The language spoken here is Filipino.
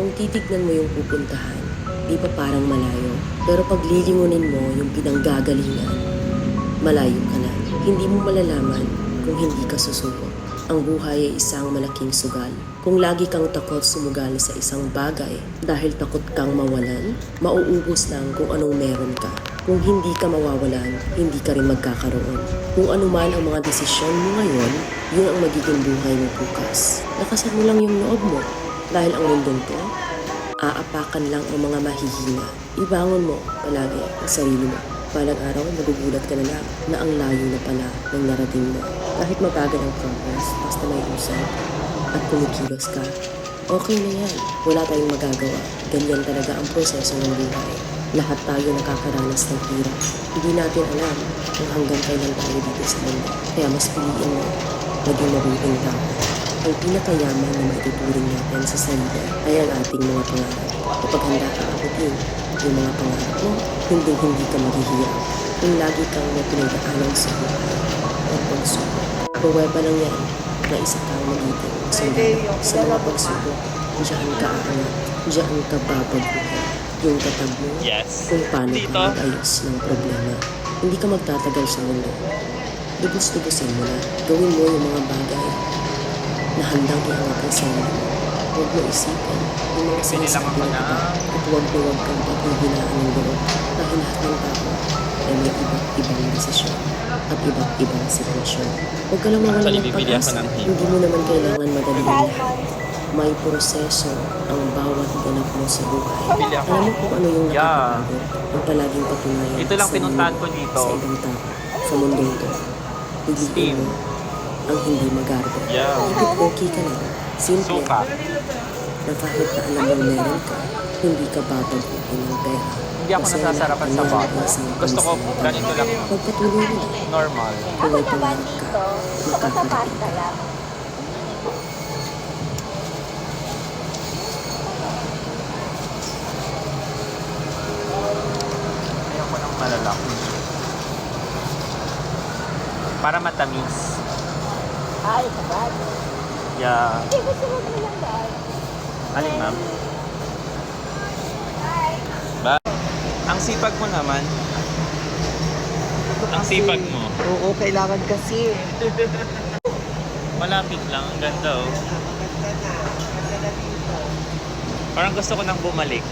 Kung titignan mo yung pupuntahan, di pa parang malayo. Pero pag lilingunin mo yung pinanggagalingan, malayo ka na. Hindi mo malalaman kung hindi ka susubok. Ang buhay ay isang malaking sugal. Kung lagi kang takot sumugal sa isang bagay dahil takot kang mawalan, mauubos lang kung anong meron ka. Kung hindi ka mawawalan, hindi ka rin magkakaroon. Kung ano man ang mga desisyon mo ngayon, yun ang magiging buhay mo bukas. Lakasan mo lang yung loob mo dahil ang mundong to, aapakan lang ang mga mahihina. Ibangon mo palagi ang sarili mo. Balang araw, magugulat ka na lang na ang layo na pala ng narating mo. Kahit mabagal ang progress, basta may usap at kumikilos ka, okay na yan. Wala tayong magagawa. Ganyan talaga ang proseso ng buhay. Lahat tayo nakakaranas ng hirap. Hindi natin alam kung hanggang kailan tayo dito sa mundo. Kaya mas piliin mo maging mabuting tao. Ang pinakayaman na maituturing natin sa sarili ay ang ating mga pangarap. Kapag handa ka abutin yung mga pangarap mo, hindi hindi ka maghihirap. Kung lagi kang may pinagdaanan sa buhay at pagsubok. Pruweba lang yan na isa kang magiting sa mga pagsubok. Diyan ka aangat, diyan ka babaguhin. Yung tatag mo Yes. kung paano Dito. ka mag-ayos ng problema. Hindi ka magtatagal sa mundo. Dubos-dubusin mo na. Gawin mo yung mga bagay na handang ang sarili mo. Huwag mo isipin yung mga sinasabi ng na- iba at huwag na huwag kang paghihinaan ng loob dahil lahat ng tao ay may iba't ibang desisyon at iba't ibang sitwasyon. Huwag ka lang Actually, ng pag-asa. Hindi mo naman kailangan madali ang lahat. May proseso ang bawat ganap mo sa buhay. Alam mo kung ano yung Yeah. ang palaging patunayan Ito lang sa pinuntahan mundo, ko dito. Sa ibang tao, sa mundong to. Piliin Steam. Ang hindi magarbo. Yeah. Okay ka lang. Simple. Suka. Na kahit na alam mo meron ka, hindi ka babaguhin ng pera. Hindi ako Kasi nasasarapan sa isang Gusto ko ganito lang. Pagpatuloy mo. Normal. Kung may pangarap ka, makakarating ka. Ayoko ng malalaki. Para matamis. Ay, sabad. Yeah. Eh, gusto mo naman lang dahil. Alin, ma'am? Ba? Ang sipag mo naman. Ang sipag mo. Oo, kailangan kasi. Malapit lang. Ang ganda, oh. Parang gusto ko nang bumalik.